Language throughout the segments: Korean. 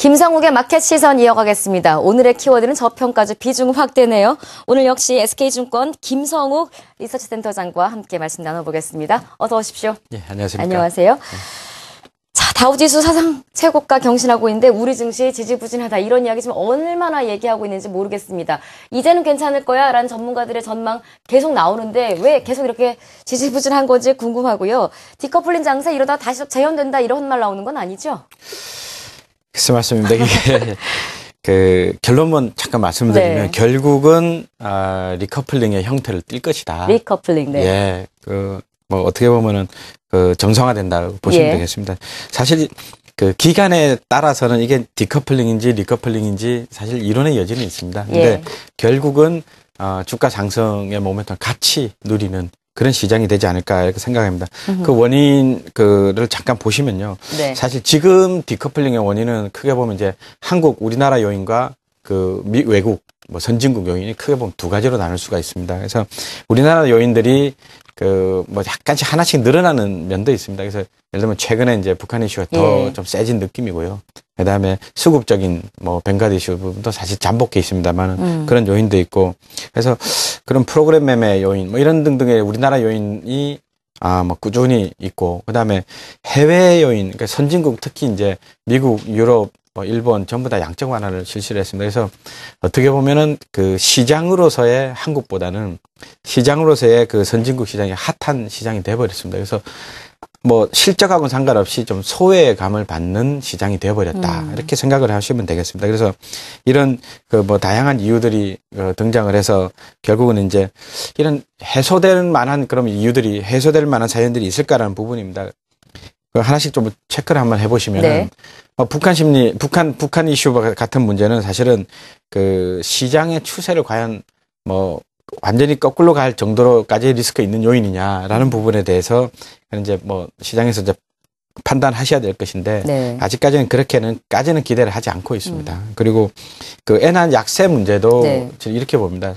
김상욱의 마켓 시선 이어가겠습니다. 오늘의 키워드는 저평가주 비중 확대네요. 오늘 역시 SK증권 김성욱 리서치센터장과 함께 말씀 나눠보겠습니다. 어서 오십시오. 예, 안녕하십니까. 안녕하세요. 자, 다우지수 사상 최고가 경신하고 있는데 우리 증시 지지부진하다 이런 이야기 지금 얼마나 얘기하고 있는지 모르겠습니다. 이제는 괜찮을 거야 라는 전문가들의 전망 계속 나오는데 왜 계속 이렇게 지지부진한 건지 궁금하고요. 디커플린 장세 이러다 다시 재현된다 이런 말 나오는 건 아니죠? 글쎄 말씀입니다. 이게 그 결론만 잠깐 말씀드리면 네. 결국은 아, 리커플링의 형태를 띌 것이다. 리커플링, 네. 예, 그 뭐 어떻게 보면은 그 정상화된다고 보시면 예. 되겠습니다. 사실 그 기간에 따라서는 이게 디커플링인지 리커플링인지 사실 이론의 여지는 있습니다. 근데 예. 결국은 어, 주가 상승의 모멘텀 같이 누리는 그런 시장이 되지 않을까 이렇게 생각합니다. 그 원인 그를 잠깐 보시면요. 네. 사실 지금 디커플링의 원인은 크게 보면 이제 한국 우리나라 요인과 그 미, 외국 뭐 선진국 요인이 크게 보면 두 가지로 나눌 수가 있습니다. 그래서 우리나라 요인들이 그 뭐 약간씩 하나씩 늘어나는 면도 있습니다. 그래서 예를 들면 최근에 이제 북한 이슈가 더 예. 좀 세진 느낌이고요. 그다음에 수급적인 뭐 벵가드 이슈 부분도 사실 잠복해 있습니다만 음. 그런 요인도 있고 그래서 그런 프로그램 매매 요인 뭐 이런 등등의 우리나라 요인이 아 뭐 꾸준히 있고 그다음에 해외 요인 그러니까 선진국 특히 이제 미국, 유럽, 뭐 일본 전부 다 양적 완화를 실시를 했습니다. 그래서 어떻게 보면은 그 시장으로서의 한국보다는 시장으로서의 그 선진국 시장이 핫한 시장이 돼 버렸습니다. 그래서 뭐 실적하고는 상관없이 좀 소외감을 받는 시장이 되어버렸다 음. 이렇게 생각을 하시면 되겠습니다. 그래서 이런 그 뭐 다양한 이유들이 어, 등장을 해서 결국은 이제 이런 해소될 만한 그런 이유들이 해소될 만한 사연들이 있을까라는 부분입니다. 그 하나씩 좀 체크를 한번 해보시면은 네. 어, 북한 심리, 북한 북한 이슈 같은 문제는 사실은 그 시장의 추세를 과연 뭐 완전히 거꾸로 갈 정도로까지 리스크 있는 요인이냐라는 부분에 대해서 이제 뭐 시장에서 이제 판단하셔야 될 것인데 네. 아직까지는 그렇게는 까지는 기대를 하지 않고 있습니다. 그리고 그 애난 약세 문제도 네. 이렇게 봅니다.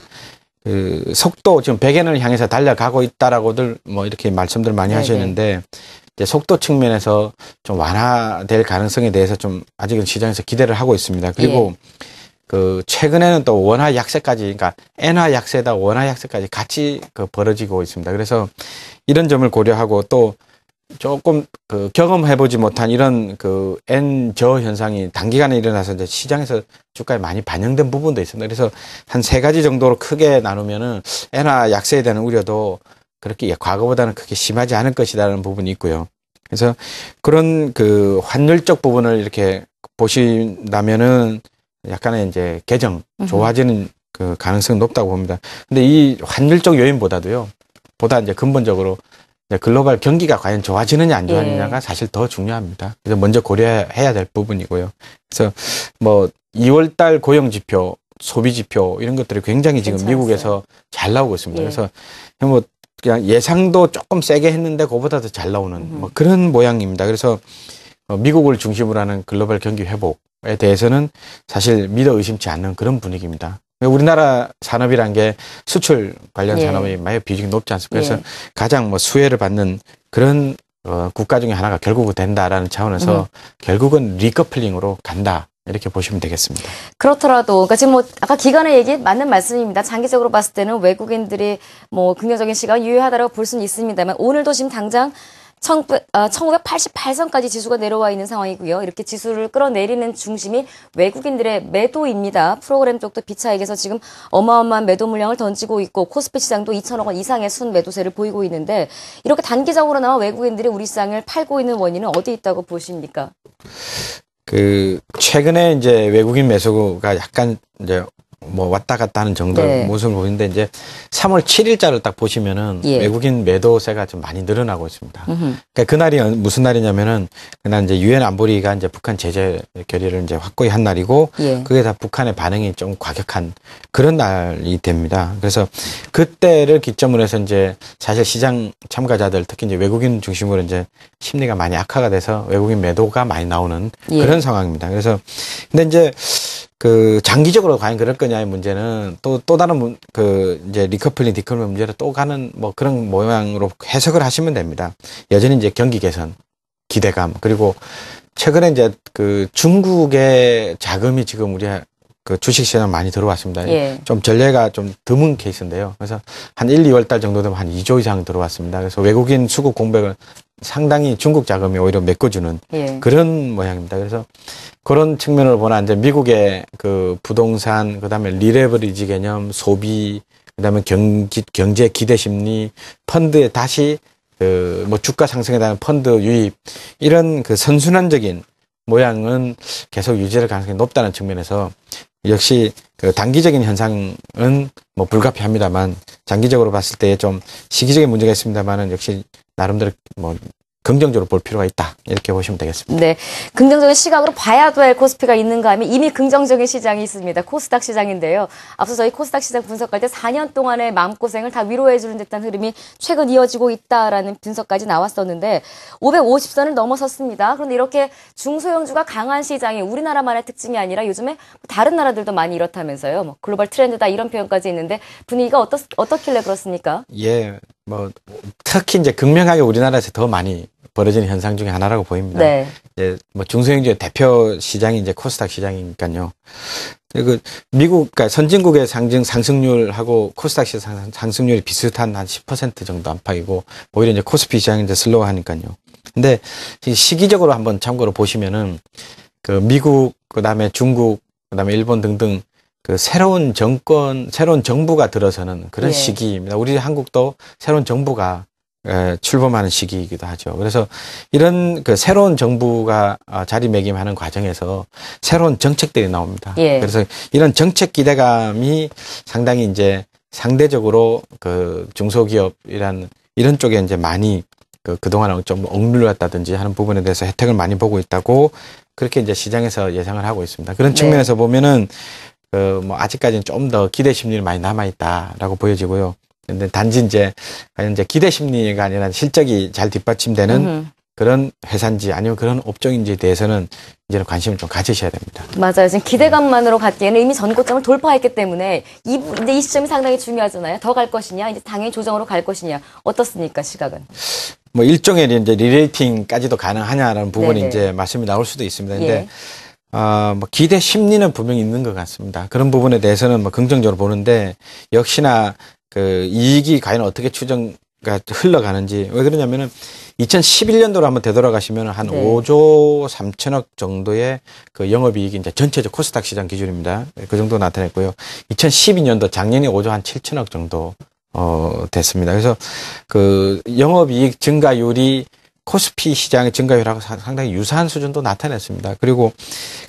그 속도 지금 백엔을 향해서 달려가고 있다라고들 뭐 이렇게 말씀들 많이 네, 하시는데 이제 속도 측면에서 좀 완화될 가능성에 대해서 좀 아직은 시장에서 기대를 하고 있습니다. 그리고 예. 그 최근에는 또 원화 약세까지 그러니까 엔화 약세다 원화 약세까지 같이 그 벌어지고 있습니다. 그래서 이런 점을 고려하고 또 조금 그 경험해보지 못한 이런 그 엔저 현상이 단기간에 일어나서 이제 시장에서 주가에 많이 반영된 부분도 있습니다. 그래서 한 세 가지 정도로 크게 나누면은 엔화 약세에 대한 우려도 그렇게 과거보다는 크게 심하지 않을 것이라는 부분이 있고요. 그래서 그런 그 환율적 부분을 이렇게 보신다면은 약간의 이제 개정 좋아지는 그 가능성이 높다고 봅니다. 근데 이 환율적 요인보다도요, 보다 이제 근본적으로 이제 글로벌 경기가 과연 좋아지느냐 안 좋아지느냐가 예. 사실 더 중요합니다. 그래서 먼저 고려해야 될 부분이고요. 그래서 뭐 2월 달 고용 지표, 소비 지표 이런 것들이 굉장히 지금 괜찮았어요. 미국에서 잘 나오고 있습니다. 예. 그래서 뭐 그냥 예상도 조금 세게 했는데 그보다 더 잘 나오는 음흠. 뭐 그런 모양입니다. 그래서 어, 미국을 중심으로 하는 글로벌 경기 회복에 대해서는 사실 믿어 의심치 않는 그런 분위기입니다. 우리나라 산업이란 게 수출 관련 예. 산업이 많이 비중이 높지 않습니까? 그래서 예. 가장 뭐 수혜를 받는 그런 어, 국가 중에 하나가 결국은 된다라는 차원에서 음. 결국은 리커플링으로 간다 이렇게 보시면 되겠습니다. 그렇더라도, 그러니까 지금 뭐 아까 기간의 얘기 맞는 말씀입니다. 장기적으로 봤을 때는 외국인들이 뭐 긍정적인 시각 유효하다고 볼 수는 있습니다만 오늘도 지금 당장 1988선까지 지수가 내려와 있는 상황이고요. 이렇게 지수를 끌어내리는 중심이 외국인들의 매도입니다. 프로그램 쪽도 비차익에서 지금 어마어마한 매도 물량을 던지고 있고 코스피 시장도 2천억 원 이상의 순 매도세를 보이고 있는데 이렇게 단기적으로나마 외국인들이 우리 시장을 팔고 있는 원인은 어디 있다고 보십니까? 그 최근에 이제 외국인 매수가 약간 이제 뭐 왔다 갔다 하는 정도 네. 의 모습을 보이는데 이제 3월 7일자를 딱 보시면은 예. 외국인 매도세가 좀 많이 늘어나고 있습니다. 음흠. 그러니까 그날이 무슨 날이냐면은 그날 이제 유엔 안보리가 이제 북한 제재 결의를 이제 확고히 한 날이고 예. 그게 다 북한의 반응이 좀 과격한 그런 날이 됩니다. 그래서 그때를 기점으로 해서 이제 사실 시장 참가자들 특히 이제 외국인 중심으로 이제 심리가 많이 악화가 돼서 외국인 매도가 많이 나오는 예. 그런 상황입니다. 그래서 근데 이제 그 장기적으로 과연 그럴 거냐의 문제는 또또 다른 문- 그 이제 리커플링 디커플링 문제로 또 가는 뭐 그런 모양으로 해석을 하시면 됩니다. 여전히 이제 경기 개선 기대감 그리고 최근에 이제 그 중국의 자금이 지금 우리 그 주식 시장 많이 들어왔습니다. 예. 좀 전례가 좀 드문 케이스인데요. 그래서 한 1, 2월 달 정도 되면 한 2조 이상 들어왔습니다. 그래서 외국인 수급 공백을 상당히 중국 자금이 오히려 메꿔주는 예. 그런 모양입니다. 그래서 그런 측면을 보나 이제 미국의 그 부동산, 그 다음에 리레버리지 개념, 소비, 그 다음에 경기, 경제 기대 심리, 펀드에 다시 그 뭐 주가 상승에 대한 펀드 유입, 이런 그 선순환적인 모양은 계속 유지할 가능성이 높다는 측면에서 역시 그 단기적인 현상은 뭐 불가피합니다만 장기적으로 봤을 때 좀 시기적인 문제가 있습니다만은 역시 나름대로 뭐 긍정적으로 볼 필요가 있다 이렇게 보시면 되겠습니다. 네. 긍정적인 시각으로 봐야 될 코스피가 있는가 하면 이미 긍정적인 시장이 있습니다. 코스닥 시장인데요. 앞서 저희 코스닥 시장 분석할 때 4년 동안의 마음고생을 다 위로해주는 듯한 흐름이 최근 이어지고 있다라는 분석까지 나왔었는데 550선을 넘어섰습니다. 그런데 이렇게 중소형주가 강한 시장이 우리나라만의 특징이 아니라 요즘에 다른 나라들도 많이 이렇다면서요. 뭐 글로벌 트렌드다 이런 표현까지 있는데 분위기가 어떻, 어떻길래 그렇습니까? 예, 뭐 특히 이제 극명하게 우리나라에서 더 많이 벌어지는 현상 중에 하나라고 보입니다. 네. 이제 뭐 중소형주의 대표 시장이 이제 코스닥 시장이니까요. 그 미국, 그러니까 선진국의 상승 상승률하고 코스닥 시장 상승률이 비슷한 한 10% 정도 안팎이고 오히려 이제 코스피 시장이 이제 슬로우하니까요. 근데 이 시기적으로 한번 참고로 보시면은 그 미국 그다음에 중국 그다음에 일본 등등 그 새로운 정권, 새로운 정부가 들어서는 그런 예. 시기입니다. 우리 한국도 새로운 정부가 에, 출범하는 시기이기도 하죠. 그래서 이런 그 새로운 정부가 아, 자리매김하는 과정에서 새로운 정책들이 나옵니다. 예. 그래서 이런 정책 기대감이 상당히 이제 상대적으로 그 중소기업이란 이런 쪽에 이제 많이 그 그동안 좀 억눌렸다든지 하는 부분에 대해서 혜택을 많이 보고 있다고 그렇게 이제 시장에서 예상을 하고 있습니다. 그런 네. 측면에서 보면은 그 뭐 아직까지는 좀 더 기대 심리를 많이 남아 있다라고 보여지고요. 근데 단지 이제 과연 이제 기대 심리가 아니라 실적이 잘 뒷받침되는 음흠. 그런 회사인지 아니면 그런 업종인지에 대해서는 이제는 관심을 좀 가지셔야 됩니다. 맞아요. 지금 기대감만으로 갖기에는 이미 전고점을 돌파했기 때문에 이, 이제 이 시점이 상당히 중요하잖아요. 더 갈 것이냐, 이제 당연히 조정으로 갈 것이냐. 어떻습니까, 시각은? 뭐 일종의 이제 리레이팅까지도 가능하냐라는 부분이 네네. 이제 말씀이 나올 수도 있습니다. 근데 예. 어, 뭐 기대 심리는 분명히 있는 것 같습니다. 그런 부분에 대해서는 뭐 긍정적으로 보는데 역시나 그 이익이 과연 어떻게 추정 가 흘러가는지 왜 그러냐면은 2011년도로 한번 되돌아가시면 한 네. 5조 3천억 정도의 그 영업이익이 이제 전체적 코스닥 시장 기준입니다. 그 정도 나타냈고요. 2012년도 작년이 5조 한 7천억 정도 어 됐습니다. 그래서 그 영업이익 증가율이 코스피 시장의 증가율하고 사- 상당히 유사한 수준도 나타냈습니다. 그리고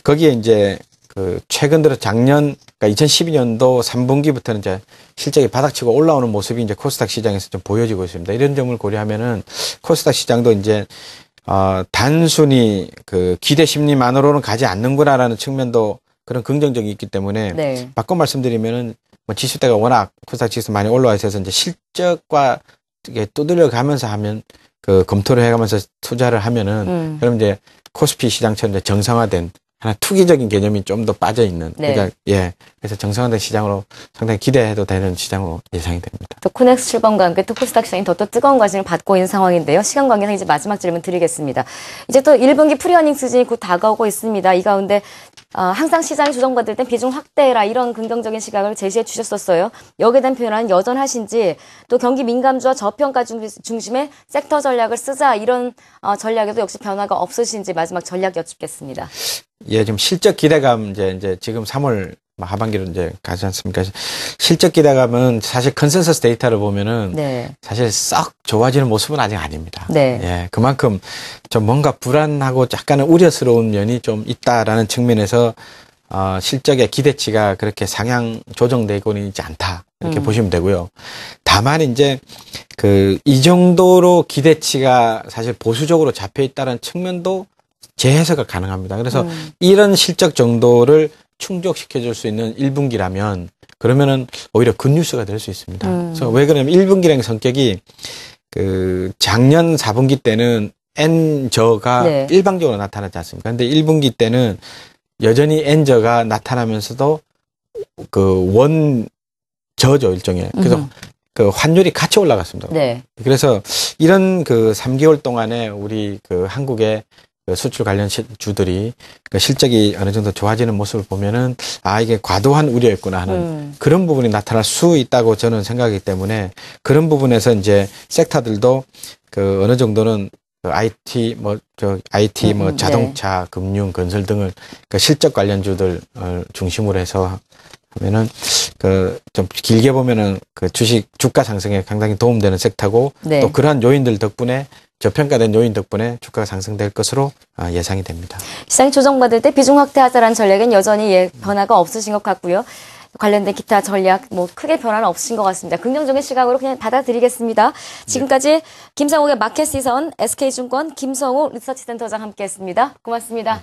거기에 이제 그 최근 들어 작년 그러니까 2012년도 3분기부터는 이제 실적이 바닥치고 올라오는 모습이 이제 코스닥 시장에서 좀 보여지고 있습니다. 이런 점을 고려하면은 코스닥 시장도 이제 어 단순히 그 기대 심리만으로는 가지 않는구나라는 측면도 그런 긍정적이 있기 때문에 네. 바꿔 말씀드리면은 뭐 지수대가 워낙 코스닥 지수 많이 올라와 있어서 이제 실적과 이게 두드려 가면서 하면 그 검토를 해가면서 투자를 하면은 음. 그럼 이제 코스피 시장처럼 이제 정상화된 하나 투기적인 개념이 좀 더 빠져 있는 네. 그러니까 예 그래서 정상화된 시장으로 상당히 기대해도 되는 시장으로 예상이 됩니다. 또 코넥스 출범과 함께 또 코스닥 시장이 더 또 뜨거운 관심을 받고 있는 상황인데요. 시간 관계상 이제 마지막 질문 드리겠습니다. 이제 또 1분기 프리어닝 시즌이 곧 다가오고 있습니다. 이 가운데 아, 항상 시장이 조정받을 땐 비중 확대해라 이런 긍정적인 시각을 제시해 주셨었어요. 여기에 대한 표현은 여전하신지 또 경기 민감주와 저평가 중- 중심의 섹터 전략을 쓰자 이런 어, 전략에도 역시 변화가 없으신지 마지막 전략 여쭙겠습니다. 예, 지금 실적 기대감 이제 이제 지금 3월 하반기로 이제 가지 않습니까? 실적 기대감은 사실 컨센서스 데이터를 보면은 네. 사실 썩 좋아지는 모습은 아직 아닙니다. 네. 예, 그만큼 좀 뭔가 불안하고 약간은 우려스러운 면이 좀 있다라는 측면에서 어, 실적의 기대치가 그렇게 상향 조정되고는 있지 않다 이렇게 음. 보시면 되고요. 다만 이제 그 이 정도로 기대치가 사실 보수적으로 잡혀 있다는 측면도 재해석가 가능합니다. 그래서 음. 이런 실적 정도를 충족시켜 줄 수 있는 1분기라면 그러면은 오히려 굿뉴스가 될 수 있습니다. 음. 그래서 왜 그러냐면 1분기라는 성격이 그 작년 4분기 때는 N저가 네. 일방적으로 나타나지 않습니까? 근데 1분기 때는 여전히 N저가 나타나면서도 그 원저죠, 일종의. 그래서 음흠. 그 환율이 같이 올라갔습니다. 네. 그래서 이런 그 3개월 동안에 우리 그 한국의 그 수출 관련 시- 주들이 그 실적이 어느 정도 좋아지는 모습을 보면은 아 이게 과도한 우려였구나 하는 음. 그런 부분이 나타날 수 있다고 저는 생각하기 때문에 그런 부분에서 이제 섹터들도 그 어느 정도는 그 IT 뭐저 IT 음, 뭐 네. 자동차, 금융, 건설 등을 그 실적 관련 주들 을 중심으로 해서 하면은 그 좀 길게 보면은 그 주식 주가 상승에 상당히 도움되는 섹터고 네. 또 그러한 요인들 덕분에 저평가된 요인 덕분에 주가가 상승될 것으로 아, 예상이 됩니다. 시장이 조정받을 때 비중 확대 하자라는 전략은 여전히 예, 변화가 없으신 것 같고요. 관련된 기타 전략 뭐 크게 변화는 없으신 것 같습니다. 긍정적인 시각으로 그냥 받아들이겠습니다. 지금까지 김성욱의 마켓 시선 SK증권 김성욱 리서치센터장 함께했습니다. 고맙습니다.